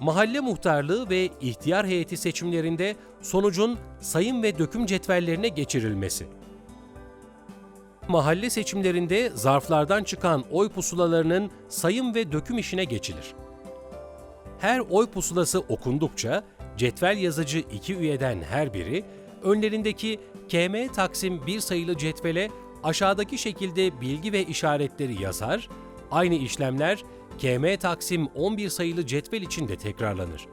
Mahalle muhtarlığı ve ihtiyar heyeti seçimlerinde sonucun sayım ve döküm cetvellerine geçirilmesi. Mahalle seçimlerinde zarflardan çıkan oy pusulalarının sayım ve döküm işine geçilir. Her oy pusulası okundukça cetvel yazıcı iki üyeden her biri önlerindeki KM Taksim 1 sayılı cetvele aşağıdaki şekilde bilgi ve işaretleri yazar, aynı işlemler KM Taksim 11 sayılı cetvel için de tekrarlanır.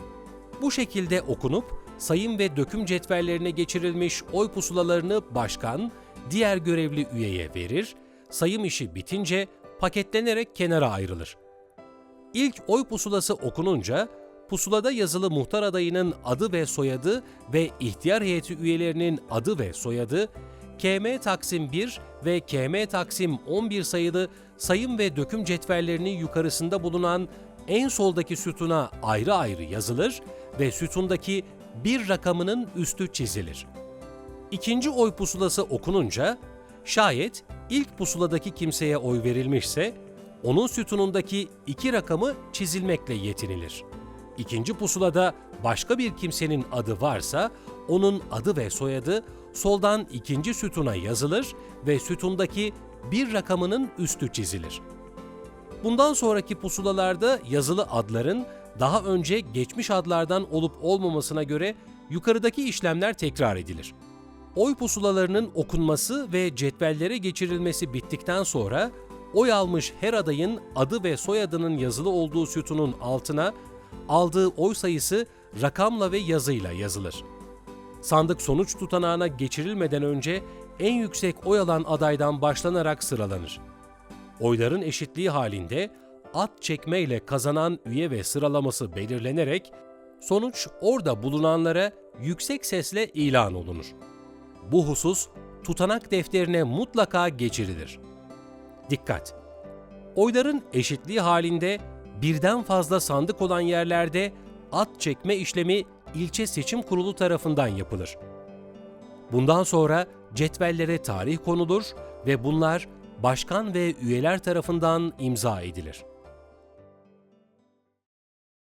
Bu şekilde okunup sayım ve döküm cetvellerine geçirilmiş oy pusulalarını başkan, diğer görevli üyeye verir, sayım işi bitince paketlenerek kenara ayrılır. İlk oy pusulası okununca pusulada yazılı muhtar adayının adı ve soyadı ve ihtiyar heyeti üyelerinin adı ve soyadı KM Taksim 1 ve KM Taksim 11 sayılı sayım ve döküm cetvellerinin yukarısında bulunan en soldaki sütuna ayrı ayrı yazılır ve sütundaki bir rakamının üstü çizilir. İkinci oy pusulası okununca şayet ilk pusuladaki kimseye oy verilmişse onun sütunundaki iki rakamı çizilmekle yetinilir. İkinci pusulada başka bir kimsenin adı varsa onun adı ve soyadı soldan ikinci sütuna yazılır ve sütundaki bir rakamının üstü çizilir. Bundan sonraki pusulalarda yazılı adların daha önce geçmiş adlardan olup olmamasına göre yukarıdaki işlemler tekrar edilir. Oy pusulalarının okunması ve cetvellere geçirilmesi bittikten sonra oy almış her adayın adı ve soyadının yazılı olduğu sütunun altına aldığı oy sayısı rakamla ve yazıyla yazılır. Sandık sonuç tutanağına geçirilmeden önce en yüksek oy alan adaydan başlanarak sıralanır. Oyların eşitliği halinde at çekme ile kazanan üye ve sıralaması belirlenerek sonuç orada bulunanlara yüksek sesle ilan olunur. Bu husus tutanak defterine mutlaka geçirilir. Dikkat! Oyların eşitliği halinde birden fazla sandık olan yerlerde at çekme işlemi ilçe seçim kurulu tarafından yapılır. Bundan sonra cetvellere tarih konulur ve bunlar başkan ve üyeler tarafından imza edilir.